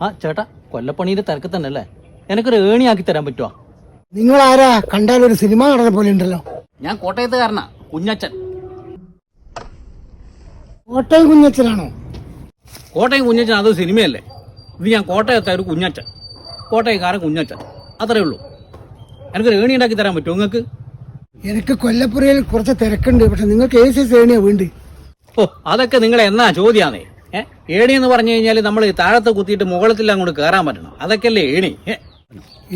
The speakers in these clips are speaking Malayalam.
ആ ചേട്ടാ കൊല്ലപ്പണിയുടെ തിരക്ക് തന്നെ അല്ലേ എനിക്കൊരു ഏണിയാക്കി തരാൻ പറ്റുമോ നിങ്ങൾ ആരാ കണ്ടാൽ ഒരു സിനിമ നടന്ന പോലെ ഉണ്ടല്ലോ. ഞാൻ കോട്ടയത്തുകാരനാ കുഞ്ഞച്ചൻ കോട്ടയം കുഞ്ഞച്ചനാണോ കോട്ടയം കുഞ്ഞച്ചൻ അത് സിനിമയല്ലേ? ഇത് ഞാൻ കോട്ടയത്തെ ഒരു കുഞ്ഞച്ചൻ കോട്ടയക്കാരൻ കുഞ്ഞച്ചൻ അത്രേ ഉള്ളൂ. എനിക്കൊരു ഏണി ഉണ്ടാക്കി തരാൻ പറ്റുമോ നിങ്ങൾക്ക്? എനിക്ക് കൊല്ലപ്പുറയിൽ കുറച്ച് തിരക്കുണ്ട് പക്ഷെ നിങ്ങൾക്ക് ഏ സി ഏണിയാ വേണ്ടി ഓ അതൊക്കെ നിങ്ങളെ എന്നാ ചോദ്യാന്നേ? ഏണി എന്ന് പറഞ്ഞു കഴിഞ്ഞാൽ നമ്മൾ താഴത്തെ കുത്തിയിട്ട് മുകളത്തിൽ അങ്ങോട്ട് കയറാൻ പറ്റണം. അതൊക്കെയല്ലേ ഏണി?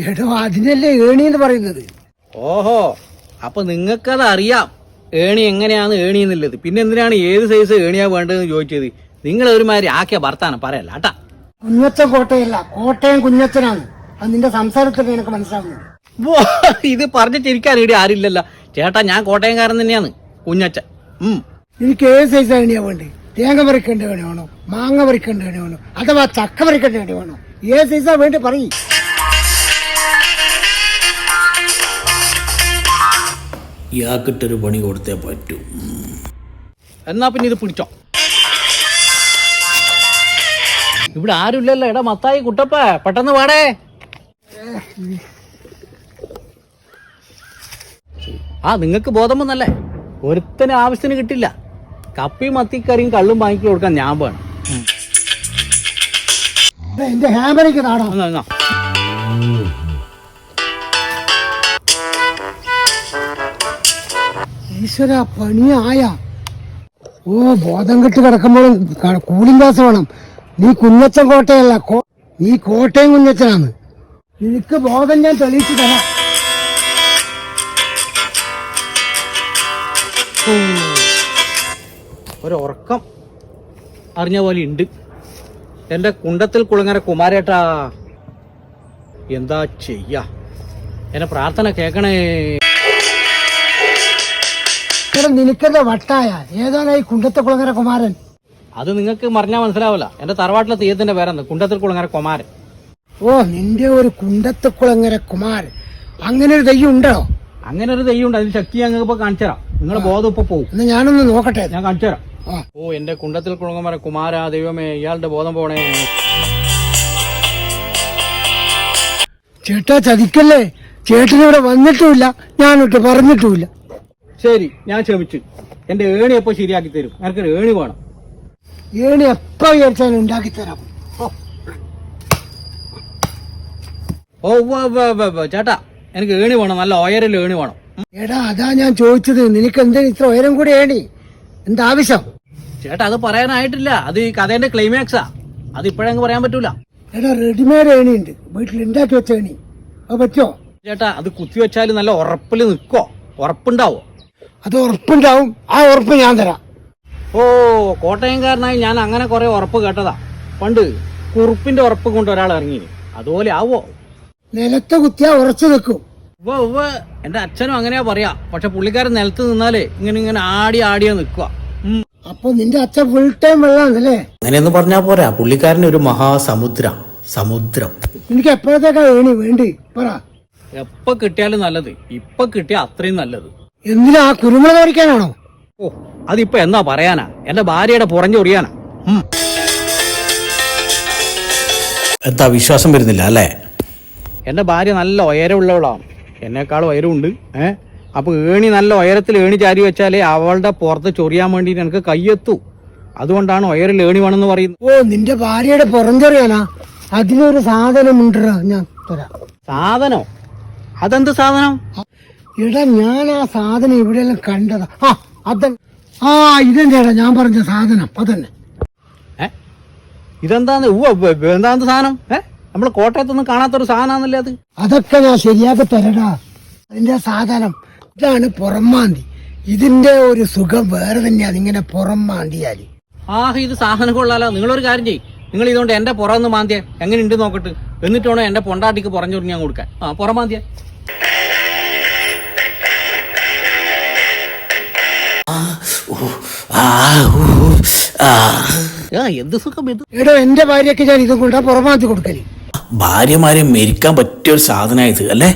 എടോ അതിനല്ലേ ഏണി എന്ന് പറയുന്നത്? ഓഹോ അപ്പൊ നിങ്ങൾക്കത് അറിയാം. ഏണി എങ്ങനെയാണ് ഏണി എന്നുള്ളത്. പിന്നെ എന്തിനാണ് ഏത് സൈസ് ഏണിയാ വേണ്ടതെന്ന് ചോദിച്ചത്? നിങ്ങൾ ഒരുമാതിരി ആക്കിയ ഭർത്താനം പറയല്ല കേട്ടാ. കുഞ്ഞച്ചൻ കോട്ടയല്ല കോട്ടയം കുഞ്ഞച്ചനാണ്. അത് നിന്റെ സംസാരത്തിൽ എനിക്ക് മനസ്സിലാവുന്നത് വോ, ഇത് പറഞ്ഞു ചിരിക്കാൻ ഇവിടെ ആരില്ലല്ലോ. ചേട്ടാ ഞാൻ കോട്ടയംകാരൻ തന്നെയാണ് കുഞ്ഞച്ചൻ. ഉം. എനിക്ക് ഏത് സൈസ് ഏണിയാ വേണ്ടി തേങ്ങ പറിക്കേണ്ടി വേണ്ടി വേണോ? മാങ്ങ പറിക്കേണ്ടി വേണ്ടി വേണോ? അഥവാ ചക്ക പറിക്കേണ്ടി വേണ്ടി വേണോ? ഏത് സൈസാ വേണ്ടി പറയും. ഇയാൾക്കിട്ടൊരു പണി കൊടുത്തേ പറ്റൂ. എന്നാ പിന്നെ ഇത് പിടിച്ചോ. ഇവിടെ ആരുമില്ലല്ലോ. എടാ മത്തായി കുട്ടപ്പ പെട്ടെന്ന് പാടേ ആ നിങ്ങൾക്ക് ബോധം വന്നല്ലേ ഒരുത്തന് ആവശ്യത്തിന് കിട്ടില്ല. കപ്പിയും മത്തിക്കറിയും കള്ളും വാങ്ങിക്കി കൊടുക്കാൻ ഞാൻ വേണം. ഇത് എന്റെ ഹാമറയ്ക്ക് നാടാ എന്നാ, എന്നാ. ഈശ്വര പണിയായ. ഓ ബോധം കെട്ട് കിടക്കുമ്പോഴും ക- കൂളിംഗ് ഗ്ലാസ് വേണം. നീ കുഞ്ഞച്ചൻ കോട്ടയല്ല കോ- നീ കോട്ടയം കുഞ്ഞച്ചനാണ്. നിനക്ക് ബോധം ഞാൻ തെളിയിച്ചു തരാം. ഓ, ഒരു ഉറക്കം അറിഞ്ഞ പോലെ ഉണ്ട് എന്റെ കുണ്ടത്തിൽ കുളങ്ങര കുമാരേട്ടാ എന്താ ചെയ്യാ? എന്നെ പ്രാർത്ഥന കേക്കണേ. നിനക്കെന്താ വട്ടായ? ഏതാണ് ഈ കുണ്ടത്തെ കുളങ്ങര കുമാരൻ? അത് നിങ്ങൾക്ക് മറിഞ്ഞാ മനസ്സിലാവില്ല എന്റെ തറവാട്ടിലെ തീയത്തിന്റെ പേരെന്ന് കുണ്ടത്തിൽ കുളങ്ങര കുമാരൻ. ഓ നിന്റെ ഒരു കുണ്ടത്തിൽ കുളങ്ങര കുമാരൻ. അങ്ങനെ ഒരു തെയ്യം ഉണ്ടോ? അങ്ങനെ ഒരു തെയ്യം ഉണ്ട്. അതിന് ശക്തി ഞങ്ങൾക്ക് ഇപ്പൊ കാണിച്ചു തരാം നിങ്ങളെ ബോധം ഇപ്പൊ പോകും ഞാനൊന്ന് നോക്കട്ടെ. ഞാൻ കാണിച്ചു തരാം ഓ എന്റെ കുണ്ടത്തിൽ കുളങ്ങമര കുമാര ദൈവമേ ഇയാളുടെ ബോധം പോണേ. ചേട്ടാ ചതിക്കല്ലേ? ചേട്ടനിവിടെ വന്നിട്ടുമില്ല. ഞാനൊട്ട് പറഞ്ഞിട്ടുമില്ല. ശരി ഞാൻ ക്ഷമിച്ചു. എന്റെ ഏണി എപ്പോ ശരിയാക്കി തരും? എനിക്കൊരു ഏണി വേണം. ഏണി എപ്പോ വിചാരിച്ചാലും ഉണ്ടാക്കി തരാം ഓ. ചേട്ടാ എനിക്ക് ഏണി വേണം. നല്ല ഉയരൽ ഏണി വേണം. എടാ അതാ ഞാൻ ചോദിച്ചത്. നിനക്ക് എന്തിനാ ഇത്ര ഉയരം കൂടി ഏണി? എന്താ ആവശ്യം ചേട്ടാ അത് പറയാനായിട്ടില്ല. അത് ഈ കഥേന്റെ ക്ലൈമാക്സാ അത് ഇപ്പോഴങ്ങ് പറയാൻ പറ്റൂല. എടാ റെഡിമെയ്ഡ് ഏണി ഉണ്ട് വീട്ടിൽ ഉണ്ടാക്കി വെച്ച ഏണി. അത് പറ്റോ? ചേട്ടാ അത് കുത്തി വെച്ചാൽ നല്ല ഉറപ്പിൽ നിൽക്കോ ഉറപ്പുണ്ടാവോ? അത് ഉറപ്പുണ്ടാവും. ആ ഉറപ്പ് ഞാൻ തരാം. ഓ കോട്ടയംകാരനായി ഞാൻ അങ്ങനെ കുറെ ഉറപ്പ് കേട്ടതാ. പണ്ട് കുറുപ്പിന്റെ ഉറപ്പ് കൊണ്ട് ഒരാൾ ഇറങ്ങി. അതുപോലെ ആവോ? നിലത്തെ കുത്തിയാ ഉറച്ചു നിൽക്കും. ഉവ്വ് ഉവ്വ് എന്റെ അച്ഛനും അങ്ങനെയാ പറയാ. പക്ഷെ പുള്ളിക്കാരൻ നിലത്ത് നിന്നാലേ ഇങ്ങനെ ഇങ്ങനെ ആടി ആടിയാ നിക്കുക അപ്പൊ നിന്റെ അച്ഛൻ ഫുൾ ടൈം വെള്ളാന്നല്ലേ അങ്ങനെയൊന്നും പറഞ്ഞാ പോരാ. പുള്ളിക്കാരൻ ഒരു മഹാസമുദ്ര സമുദ്രം. എനിക്ക് എപ്പോഴത്തേക്കാ വേണി വേണ്ടി? പറ. എപ്പ കിട്ടിയാലും നല്ലത്. ഇപ്പൊ കിട്ടിയ അത്രയും നല്ലത്. എന്തിനാ ആ കുരുമുളക് പറിക്കാനാണോ? ഓ അതിപ്പോ എന്നാ പറയാനാ? എന്റെ ഭാര്യയുടെ പുറഞ്ഞൊറിയാനാ. എന്താ വിശ്വാസം വരുന്നില്ല അല്ലേ? എന്റെ ഭാര്യ നല്ല ഉയരമുള്ളവളാണ് എന്നെക്കാൾ ഉയരമുണ്ട്. ഏഹ് അപ്പൊ ഏണി നല്ല ഉയരത്തിൽ ഏണി ചാരി വെച്ചാലേ അവളുടെ പുറത്ത് ചൊറിയാൻ വേണ്ടിയിട്ട് എനിക്ക് കയ്യെത്തു. അതുകൊണ്ടാണ് ഉയരിൽ ഏണി വേണമെന്ന് പറയുന്നത്. ഓ നിന്റെ ഭാര്യയുടെ പുറംചൊറിയാനാ? അതിനൊരു സാധനം ഉണ്ടോ ഞാൻ തരാം. സാധനം? അതെന്ത് സാധനം? എടാ ഞാൻ ആ സാധനം ഇവിടെയെല്ലാം കണ്ടതാ? ആ അതെ ആ ഇതെന്താടാ ഞാൻ പറഞ്ഞ സാധനം അതന്നെ. ഇതെന്താന്ന്? ഉവ്വ. എന്താന്ന് സാധനം? ഏ? നമ്മൾ കോട്ടയത്തൊന്നും കാണാത്തൊരു സാധനമാണല്ലേ അത്? അതൊക്കെ ഞാൻ ശരിയാക്കി തരടാ. അതിന്റെ സാധനം ഇതാണ് പുറംമാന്തി ഇതിന്റെ ഒരു സുഖം വേറെ തന്നെയാണ് ഇങ്ങനെ പുറം മാന്തിയാൽ. ആഹ് ഇത് സാധനം കൊള്ളാലോ. നിങ്ങളൊരു കാര്യം ചെയ്യും. നിങ്ങൾ ഇതുകൊണ്ട് എന്റെ പുറന്ന് മാന്തിയ. എങ്ങനെ ഉണ്ട് നോക്കട്ട്. എന്നിട്ട് വേണം എന്റെ പൊണ്ടാട്ടിക്ക് ഞാൻ കൊടുക്കാൻ. ആ പുറം മാന്തിയ. എന്ത് സുഖം ഇത്? എടോ എന്റെ ഭാര്യയ്ക്ക് ഞാൻ ഇതും കൊണ്ടാ പുറമാന്തി കൊടുക്കൽ. ഭാര്യമാരെ മെരിക്കാൻ പറ്റിയ ഒരു സാധനമായത് അല്ലേ?